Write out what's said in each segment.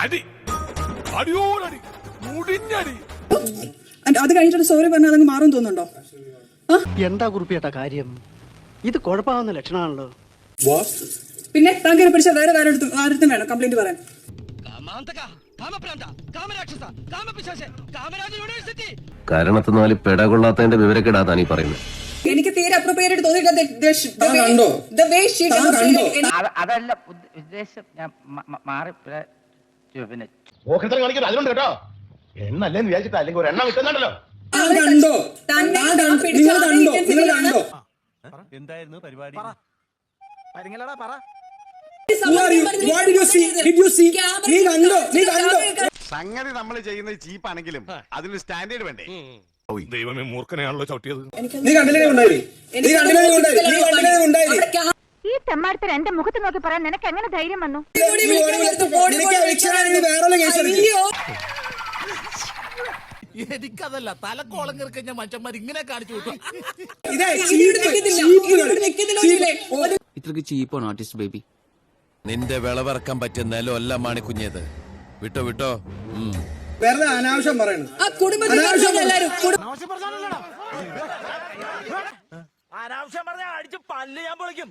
അടി. അടിയോടടി. മുടിഞ്ഞടി. അത് കഴിഞ്ഞിട്ട് സോറി പറഞ്ഞാൽ അതങ്ങ് മാറും തോന്നുന്നുണ്ടോ? എന്താ കുറിപ്പിയേട്ട കാര്യം? ഇത് കുഴപ്പമാവുന്ന ലക്ഷണമാണല്ലോ പിന്നെ താങ്കളെ പിടിച്ച വേറെ ആരുടെ ആരുടെ വേണം കംപ്ലൈന്റ് പറയാൻ. കാരണത്തിനാല് പെടകൊള്ളാത്തതിന്റെ വിവരക്കെടാത്താണ് ഈ പറയുന്നത്. എനിക്ക് തീരെ അപ്രോപ്രിയേറ്റ് തോന്നിയിട്ടില്ല. അതല്ല ഉദ്ദ- ഉദ്ദേശം ഞാൻ മാറി കാണിക്കുന്നത് അതിലുണ്ട് കേട്ടോ. എണ്ണല്ലേന്ന് വിചാരിച്ചിട്ട്? അല്ലെങ്കിൽ ഒരു എണ്ണം കിട്ടുന്നുണ്ടല്ലോ കണ്ടോ? നിങ്ങൾ കണ്ടോ? നിങ്ങൾ കണ്ടോ? എന്തായിരുന്നു പരിപാടി? നീ കണ്ടോ? നീ കണ്ടോ? സംഗതി നമ്മൾ ചെയ്യുന്നത് ചീപ്പാണെങ്കിലും അതിന് സ്റ്റാൻഡേർഡ് വേണ്ടേ? ദൈവമേ മൂർഖനെയാണല്ലോ ചവിട്ടിയത്. നീ കണ്ടില്ലേ ഉണ്ടായി നീ കണ്ടില്ലേ ഉണ്ടായി നീ കണ്ടില്ലേ ഉണ്ടായി ഈ തെമ്മാടത്തിൽ എന്റെ മുഖത്ത് നോക്കി പറയാൻ നിനക്ക് എങ്ങനെ ധൈര്യം വന്നു? എനിക്കതല്ല തലക്കോളം കിറക്കഞ്ഞ മച്ചന്മാർ ഇങ്ങനെ കാണിച്ചു വിട്ടു. ഇത്രക്ക് ചീപ്പാണ് ആർട്ടിസ്റ്റ് ബേബി നിന്റെ വിളവിറക്കാൻ പറ്റിയ നിലമല്ല മാണിക്കുഞ്ഞേത് വിട്ടോ വിട്ടോ. വെറുതെ അനാവശ്യം പറയണം. ആ കുടുംബത്തിൽ അനാവശ്യം പറഞ്ഞ അടിച്ച് പല്ല് ഞാൻ പൊളിക്കും.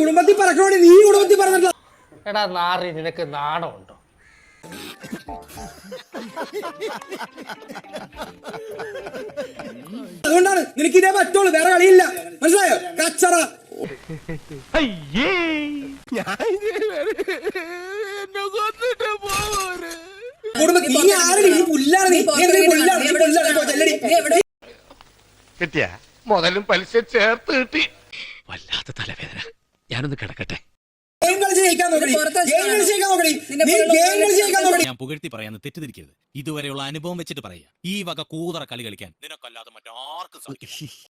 കുടുംബത്തിൽ പറക്കണോടി. നീ കുടുംബത്തിൽ പറഞ്ഞിട്ടില്ല എടാ നാറി നിനക്ക് നാണമുണ്ടോ? അതുകൊണ്ടാണ് നിനക്ക് ഇതേ പറ്റുള്ളൂ. വേറെ കളിയില്ല. മനസ്സിലായോ? കച്ചറ. കുടുംബത്തിൽ നീ ആരടി? നീ പുല്ലാണ് നീ പുല്ലാണ് നീ പുല്ലാണ് ഇപ്പോ ചെല്ലടി നീ എവിടെ കിട്ടിയ? മുതലും പലിശ ചേർത്ത് കിട്ടി. വല്ലാത്ത തലവേദന. ഞാനൊന്ന് കിടക്കട്ടെ. ഞാൻ പുകഴ്ത്തി പറയാന്ന് തെറ്റിദ്ധരിക്കരുത്. ഇതുവരെയുള്ള അനുഭവം വെച്ചിട്ട് പറയാ ഈ വക കൂതറ കളി കളിക്കാൻ നിനക്കല്ലാതെ മറ്റാർക്കും സാധിക്കും